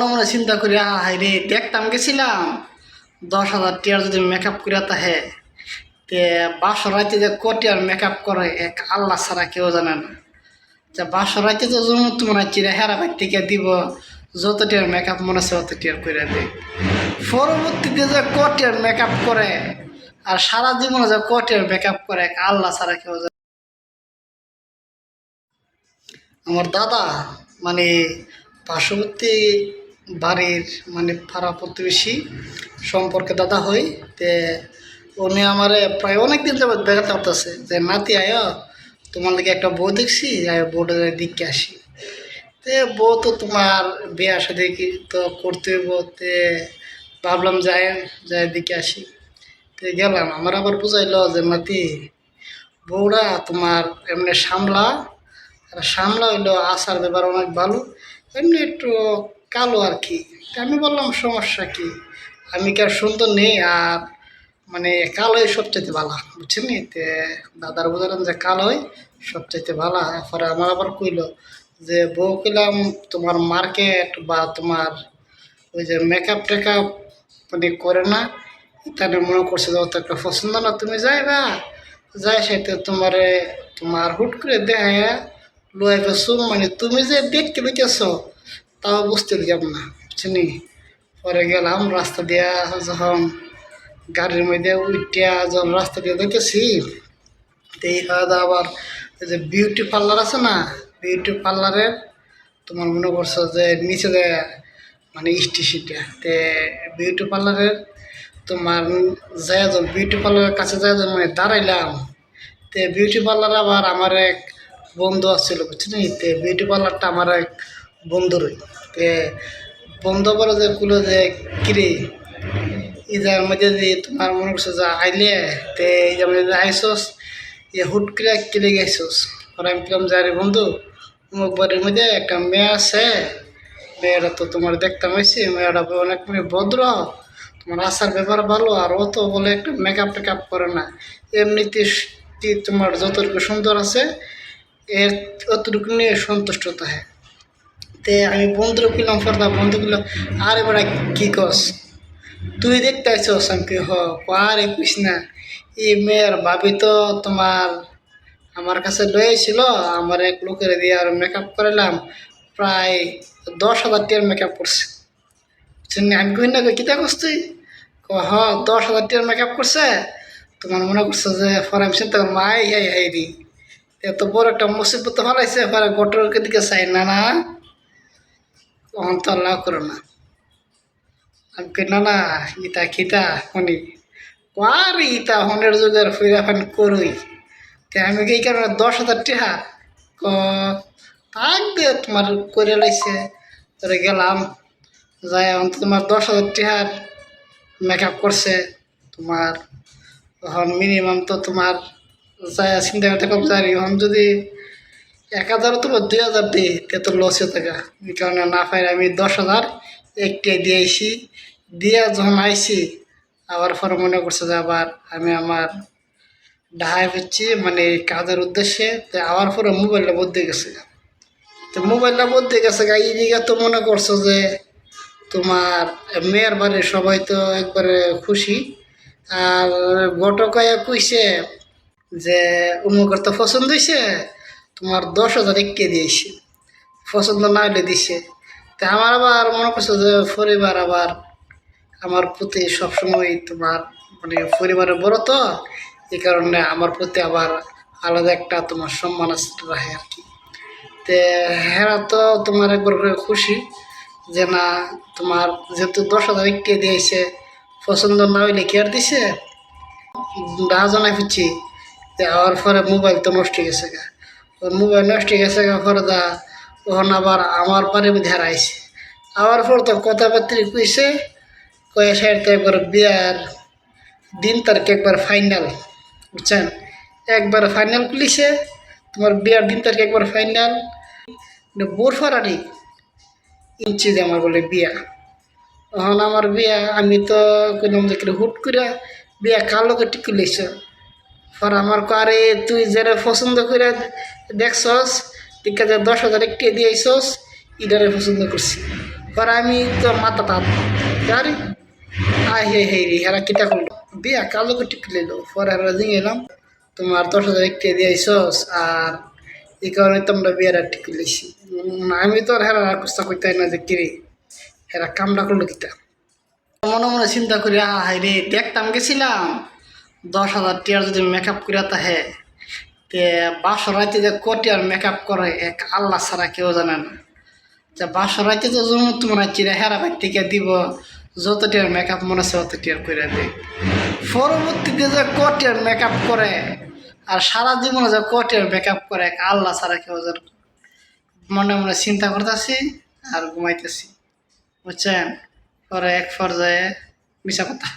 মনে মনে চিন্তা করি হাই রে, দেখতাম গেছিলাম। দশ হাজার টিয়ার যদি মেকআপ করিয়া তাহে, তে বাসর রাইতে যে কটিয়ার মেকআপ করে, এক আল্লাহ ছাড়া কেউ জানে না। যে বাসর রাইতে তো জমুত মনে হচ্ছে হেরা থেকে দিব। যত টিয়ার মেকআপ মনে হচ্ছে অত টিয়ার করে দিই পরবর্তীতে যে কটিয়ার মেকআপ করে, আর সারা জীবনে যে কটিয়ার মেকআপ করে, এক আল্লাহ ছাড়া কেউ জানে আমার দাদা মানে পার্শ্ববর্তী বাড়ির মানে পাড়া প্রতিবেশী সম্পর্কে দাদা হই, তে উনি আমার প্রায় অনেক দিন যাবত বেড়াতে করতেছে যে, নাতি, আয়, তোমার দিকে একটা বউ দেখছি, আয় বউটা দিকে আসি। তে বউ তো তোমার বিয়ে আসা দেখি, তো করতে হইব, তে ভাবলাম যাই যাই দিকে আসি। তে গেলাম, আমার আবার বুঝাইলো যে, নাতি, বউরা তোমার এমনি সামলা, আর সামলা হইল আসার ব্যাপার অনেক ভালো, এমনি একটু কালো আর কি। আমি বললাম, সমস্যা কি? আমি কি আর সুন্দর নেই আর মানে কালোই সবচাইতে ভালো। বুঝছেন তে দাদার বুঝলাম যে কালোই সবচাইতে ভালো। এরপরে আমার আবার কইলো যে, বউ কইলাম তোমার মার্কেট বা তোমার ওই যে মেকআপ টেকআপ মানে করে না। তাহলে মনে করছে যে অত একটা পছন্দ না, তুমি যাই যাইবা। যাই সেটা তোমারে, তোমার হুট করে দেখায় লয়ে গেছো। মানে তুমি যে দেখতে দেখেছ তাও বুঝতে যাব না বুঝছিনি পরে গেলাম, রাস্তা দিয়া যখন গাড়ির মধ্যে উঠিয়া যখন রাস্তা দিয়ে এই হয়তো আবার এই যে বিউটি পার্লার আছে না বিউটি পার্লারের তোমার মনে করছ যে নিচে যে মানে স্টেশনটা তে বিউটি পার্লারের তোমার যায় বিউটি পার্লারের কাছে যায় মানে দাঁড়াইলাম, তে বিউটি পার্লার আবার আমার এক বন্ধু আসছিল বুঝছেন তে বিউটি পার্লারটা আমার এক বন্ধুরই তে বন্ধু বলে যে কুলো যে কিরে ইজার মধ্যে যে তোমার মনে করছে যে আইলে তে যে মধ্যে আইসোস ইয়ে হুট করে কিনে গেছোস আর আমি কিলাম যে আরে বন্ধু অমুক বাড়ির মধ্যে একটা মেয়ে আছে। মেয়েটা তো তোমার দেখতাম হয়েছে মেয়েটা অনেক মানে ভদ্র তোমার আসার ব্যাপার ভালো আর ও তো বলে একটু মেকআপ টেকআপ করে না। এমনিতে তোমার যতটুকু সুন্দর আছে এর অতটুকু নিয়ে সন্তুষ্ট থাকে তে আমি বন্ধুরে কিলাম ফর্দা বন্ধু কিলাম আরে বেড়া, কি কস তুই দেখতে আইসস আমি হ আরে কুইস না এই মেয়ের ভাবি তো তোমার, আমার কাছে লয়েছিল আমার এক লোকের দিয়ে আর মেকআপ করালাম প্রায় দশ হাজার টিয়ার মেকআপ করছে। বুঝছেন নি? আমি কই না কিতা করছ তুই? ক হ, দশ হাজার টিয়ার মেকআপ করছে, তোমার মনে করছে যে পরে আমি চিন্তা আই হাই হাই, রি। এত বড় একটা মুসিবত ফলাইছে পরে গোটরকে দিকে চাই না না। আল্লাহ করো না। আমি না না ইতা খিতা শুনি আর ইতা হনের যুগের ফিরা ফান করুই। তে আমি কি কারণে দশ হাজার টিহা? ক থাক দে তোমার করে লাইছে। তোরে গেলাম যাই এখন তো তোমার দশ হাজার টিহার মেকআপ করছে। তোমার, তখন মিনিমাম তো তোমার যাই চিন্তা করতে কম যাই যদি এক হাজার তোমার দুই হাজার দিই তে তো লসে থাকা। এই কারণে না পাই আমি দশ হাজার একটি দিয়ে আইসি দিয়ে যখন আইসি আবার পরে মনে করছে যে আবার আমি আমার ঢাকায় হচ্ছি মানে কাজের উদ্দেশ্যে। তো আবার পরে মোবাইলটা বদলে গেছে। তো মোবাইলটা বদলে গেছে গা, এই দিকে তো মনে করছ যে তোমার মেয়ের বাড়ির সবাই তো একবারে খুশি। আর গটকায়া কইছে যে উমুকের তো পছন্দ হয়েছে তোমার দশ হাজার একে দিয়েছে। পছন্দ না হলে দিছে। তা আমার আবার মনে করছে যে পরিবার আবার আমার প্রতি সবসময় তোমার মানে পরিবারের বড় তো এই কারণে আমার প্রতি আবার আলাদা একটা তোমার সম্মান রাখে আর কি। তে হেরা তো তোমার একবার করে খুশি যে না, তোমার যেহেতু দশ হাজার একটি দিয়েছে, পছন্দ না হইলে কি আর দিছে? ফিরছি, তে আবার পরে মোবাইল তো নষ্ট হয়ে গেছে গা। মোবাইল নষ্ট গেছে পরে দা তখন আবার আমার মধ্যে হারাইছে। আবার পর তো কথাবার্তা কইছে, কয়ে সাইড তো একবার বিয়ার দিন তারিখ একবার ফাইনাল বুঝছেন? একবার ফাইনাল খুলিছে, তোমার বিয়ার দিন তারিখ একবার ফাইনাল বোর ফারানি ইঞ্চি দিয়ে আমার বলে বিয়া। তখন আমার বিয়া, আমি তো যে কিরে হুট করে বিয়া কালোকে টিকি লইছ পর আমার কো আরে, তুই যারা পছন্দ করে দেখছস টিকা যে দশ হাজার একটি দিয়েছস ইডারে পছন্দ করছি। পরে আমি তো মাথা তাত, আরে আই হে হে রে হেরা কিটা করল? বিয়া কালো করে টিপে নিল পরে হেরা দিয়ে এলাম, তোমার দশ হাজার একটি দিয়েছস আর এই কারণে তোমরা বিয়ারা ঠিক লিখছি আমি তো আর হেরা কুস্তা করতে না যে কিরে, হেরা কামটা করল কিটা? মনে মনে চিন্তা করি আহা রে, দেখতাম গেছিলাম দশ হাজার টিয়ার যদি মেকআপ করে তাহে, তে বাসর রাইতে যে কটিয়ার মেকআপ করে, এক আল্লাহ ছাড়া কেউ জানে না। যে বাসর রাইতে তো জমু তোমার চিরা হেরা ভাই থেকে দিব, যত টিয়ার মেকআপ মনে আছে অত টিয়ার করে দে। পরবর্তীতে যে কটিয়ার মেকআপ করে, আর সারা জীবনে যে কটিয়ার মেকআপ করে, এক আল্লাহ ছাড়া কেউ জানে মনে মনে চিন্তা করতেছি আর ঘুমাইতেছি। বুঝছেন? পরে এক পর্যায়ে মিশা কথা।